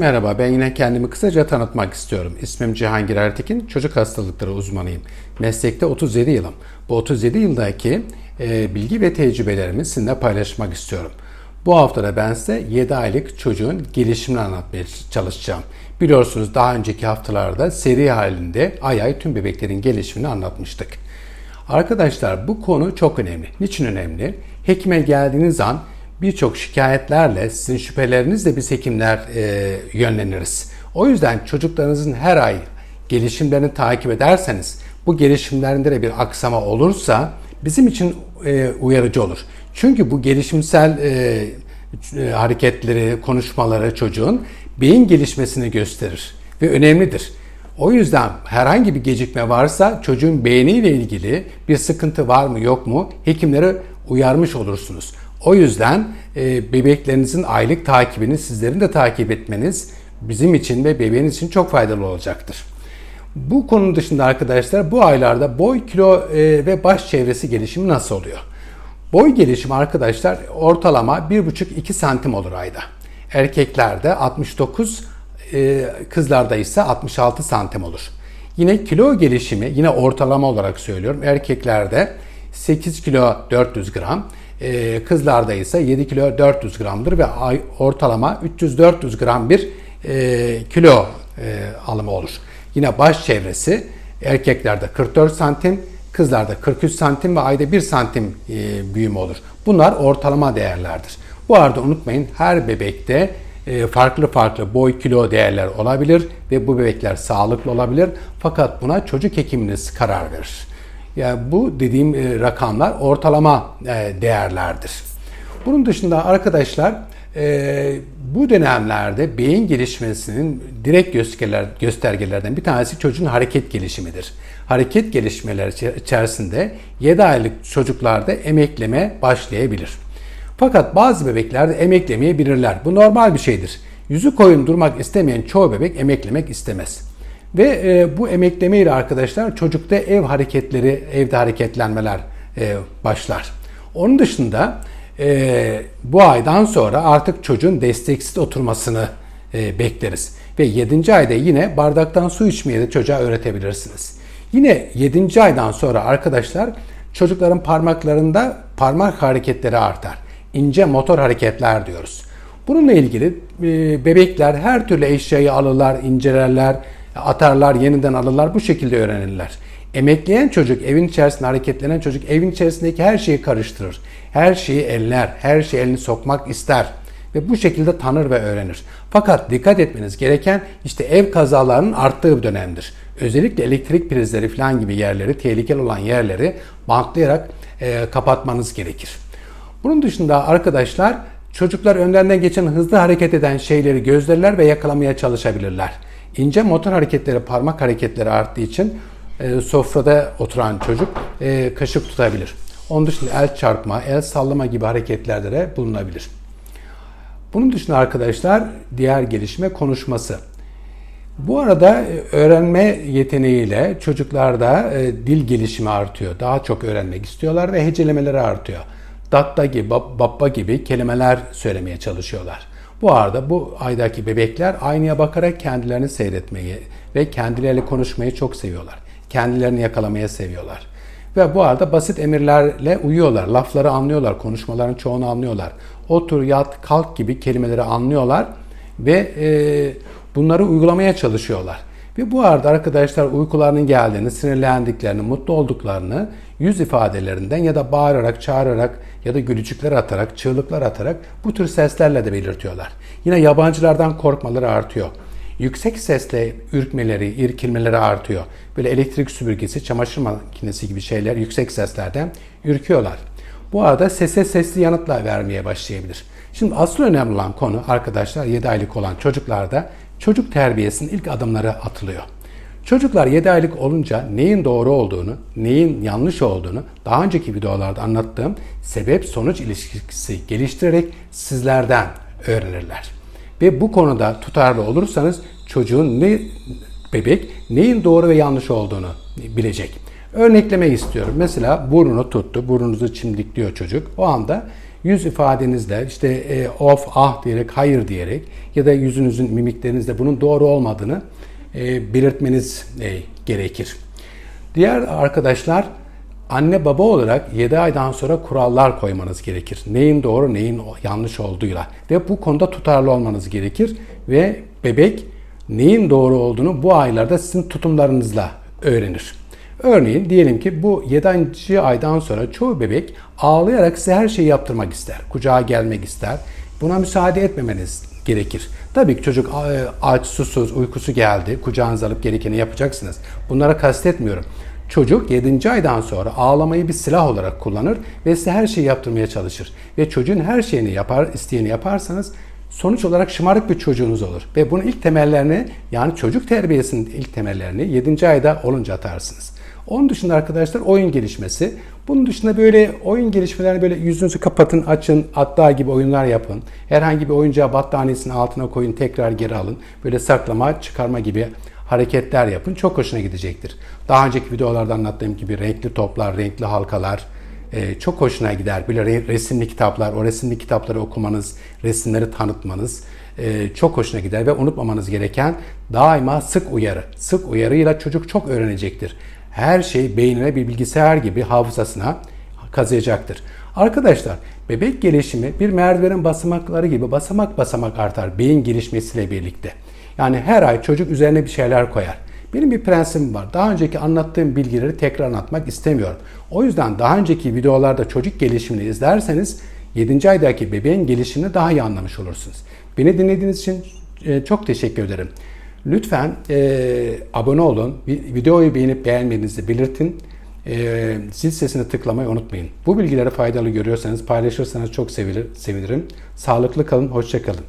merhaba. Ben yine kendimi kısaca tanıtmak istiyorum. İsmim Cihangir Ertekin. Çocuk hastalıkları uzmanıyım. Meslekte 37 yılım. Bu 37 yıldaki e, bilgi ve tecrübelerimi sizinle paylaşmak istiyorum. Bu haftada ben size 7 aylık çocuğun gelişimini anlatmaya çalışacağım. Biliyorsunuz daha önceki haftalarda seri halinde ay ay tüm bebeklerin gelişimini anlatmıştık. Arkadaşlar bu konu çok önemli. Niçin önemli? Hekime geldiğiniz an birçok şikayetlerle sizin şüphelerinizle biz hekimler e, yönleniriz. O yüzden çocuklarınızın her ay gelişimlerini takip ederseniz bu gelişimlerinde de bir aksama olursa bizim için e, uyarıcı olur. Çünkü bu gelişimsel e, e, hareketleri, konuşmaları çocuğun beyin gelişmesini gösterir ve önemlidir. O yüzden herhangi bir gecikme varsa çocuğun beyniyle ilgili bir sıkıntı var mı yok mu hekimlere uyarmış olursunuz. O yüzden e, bebeklerinizin aylık takibini sizlerin de takip etmeniz bizim için ve bebeğiniz için çok faydalı olacaktır. Bu konu dışında arkadaşlar bu aylarda boy, kilo e, ve baş çevresi gelişimi nasıl oluyor? Boy gelişimi arkadaşlar ortalama 1,5-2 santim olur ayda. Erkeklerde 69, e, kızlarda ise 66 santim olur. Yine kilo gelişimi yine ortalama olarak söylüyorum. Erkeklerde 8 kilo 400 gram, e, kızlarda ise 7 kilo 400 gramdır ve ay, ortalama 300-400 gram bir e, kilo e, alımı olur. Yine baş çevresi erkeklerde 44 santim, kızlarda 43 santim ve ayda 1 santim e, büyüme olur. Bunlar ortalama değerlerdir. Bu arada unutmayın her bebekte farklı farklı boy kilo değerler olabilir ve bu bebekler sağlıklı olabilir. Fakat buna çocuk hekiminiz karar verir. Yani bu dediğim e, rakamlar ortalama e, değerlerdir. Bunun dışında arkadaşlar e, bu dönemlerde beyin gelişmesinin direkt göstergeler, göstergelerden bir tanesi çocuğun hareket gelişimidir. Hareket gelişmeleri içerisinde 7 aylık çocuklarda emekleme başlayabilir. Fakat bazı bebeklerde emeklemeyebilirler. Bu normal bir şeydir. Yüzü koyun durmak istemeyen çoğu bebek emeklemek istemez. Ve e, bu emekleme ile arkadaşlar çocukta ev hareketleri, evde hareketlenmeler e, başlar. Onun dışında e, bu aydan sonra artık çocuğun desteksiz oturmasını e, bekleriz. Ve 7. ayda yine bardaktan su içmeyi de çocuğa öğretebilirsiniz. Yine 7. aydan sonra arkadaşlar çocukların parmaklarında parmak hareketleri artar. İnce motor hareketler diyoruz. Bununla ilgili e, bebekler her türlü eşyayı alırlar, incelerler, atarlar, yeniden alırlar. Bu şekilde öğrenirler. Emekleyen çocuk, evin içerisinde hareketlenen çocuk evin içerisindeki her şeyi karıştırır. Her şeyi eller, her şeyi elini sokmak ister. Ve bu şekilde tanır ve öğrenir. Fakat dikkat etmeniz gereken işte ev kazalarının arttığı bir dönemdir. Özellikle elektrik prizleri falan gibi yerleri, tehlikeli olan yerleri bantlayarak e, kapatmanız gerekir. Bunun dışında arkadaşlar çocuklar önlerinden geçen hızlı hareket eden şeyleri gözlerler ve yakalamaya çalışabilirler. İnce motor hareketleri, parmak hareketleri arttığı için e, sofrada oturan çocuk e, kaşık tutabilir. Onun dışında el çarpma, el sallama gibi hareketlerde de bulunabilir. Bunun dışında arkadaşlar diğer gelişme konuşması. Bu arada e, öğrenme yeteneğiyle çocuklarda e, dil gelişimi artıyor. Daha çok öğrenmek istiyorlar ve hecelemeleri artıyor. Datta gibi, babba gibi kelimeler söylemeye çalışıyorlar. Bu arada bu aydaki bebekler aynaya bakarak kendilerini seyretmeyi ve kendileriyle konuşmayı çok seviyorlar. Kendilerini yakalamaya seviyorlar. Ve bu arada basit emirlerle uyuyorlar. Lafları anlıyorlar. Konuşmaların çoğunu anlıyorlar. Otur, yat, kalk gibi kelimeleri anlıyorlar ve e, bunları uygulamaya çalışıyorlar. Ve bu arada arkadaşlar uykularının geldiğini, sinirlendiklerini, mutlu olduklarını yüz ifadelerinden ya da bağırarak, çağırarak ya da gülücükler atarak, çığlıklar atarak bu tür seslerle de belirtiyorlar. Yine yabancılardan korkmaları artıyor. Yüksek sesle ürkmeleri, irkilmeleri artıyor. Böyle elektrik süpürgesi, çamaşır makinesi gibi şeyler yüksek seslerden ürküyorlar. Bu arada sese sesli yanıtlar vermeye başlayabilir. Şimdi asıl önemli olan konu arkadaşlar 7 aylık olan çocuklarda çocuk terbiyesinin ilk adımları atılıyor. Çocuklar 7 aylık olunca neyin doğru olduğunu, neyin yanlış olduğunu daha önceki videolarda anlattığım sebep sonuç ilişkisi geliştirerek sizlerden öğrenirler. Ve bu konuda tutarlı olursanız çocuğun ne bebek neyin doğru ve yanlış olduğunu bilecek. Örnekleme istiyorum. Mesela burnunu tuttu, burnunuzu çimdikliyor çocuk. O anda yüz ifadenizle işte e, of, ah diyerek, hayır diyerek ya da yüzünüzün mimiklerinizle bunun doğru olmadığını belirtmeniz e, gerekir. Diğer arkadaşlar anne baba olarak 7 aydan sonra kurallar koymanız gerekir. Neyin doğru neyin yanlış olduğuyla ve bu konuda tutarlı olmanız gerekir ve bebek neyin doğru olduğunu bu aylarda sizin tutumlarınızla öğrenir. Örneğin diyelim ki bu 7. aydan sonra çoğu bebek ağlayarak size her şeyi yaptırmak ister. Kucağa gelmek ister. Buna müsaade etmemeniz gerekir. Tabii ki çocuk e, aç, susuz, uykusu geldi. Kucağınıza alıp gerekeni yapacaksınız. Bunlara kastetmiyorum. Çocuk 7. aydan sonra ağlamayı bir silah olarak kullanır ve size her şeyi yaptırmaya çalışır. Ve çocuğun her şeyini yapar, isteyeni yaparsanız sonuç olarak şımarık bir çocuğunuz olur. Ve bunun ilk temellerini yani çocuk terbiyesinin ilk temellerini 7. ayda olunca atarsınız. Onun dışında arkadaşlar oyun gelişmesi. Bunun dışında böyle oyun gelişmelerini böyle yüzünüzü kapatın, açın, hatta gibi oyunlar yapın. Herhangi bir oyuncağı battaniyesinin altına koyun, tekrar geri alın. Böyle saklama, çıkarma gibi hareketler yapın. Çok hoşuna gidecektir. Daha önceki videolarda anlattığım gibi renkli toplar, renkli halkalar e, çok hoşuna gider. Böyle resimli kitaplar, o resimli kitapları okumanız, resimleri tanıtmanız e, çok hoşuna gider ve unutmamanız gereken daima sık uyarı. Sık uyarıyla çocuk çok öğrenecektir. Her şey beynine bir bilgisayar gibi hafızasına kazıyacaktır. Arkadaşlar bebek gelişimi bir merdivenin basamakları gibi basamak basamak artar beyin gelişmesiyle birlikte. Yani her ay çocuk üzerine bir şeyler koyar. Benim bir prensibim var. Daha önceki anlattığım bilgileri tekrar anlatmak istemiyorum. O yüzden daha önceki videolarda çocuk gelişimini izlerseniz 7. aydaki bebeğin gelişimini daha iyi anlamış olursunuz. Beni dinlediğiniz için e, çok teşekkür ederim. Lütfen e, abone olun, videoyu beğenip beğenmediğinizi belirtin. E, zil sesini tıklamayı unutmayın. Bu bilgileri faydalı görüyorsanız paylaşırsanız çok sevilir, sevinirim. Sağlıklı kalın, hoşçakalın.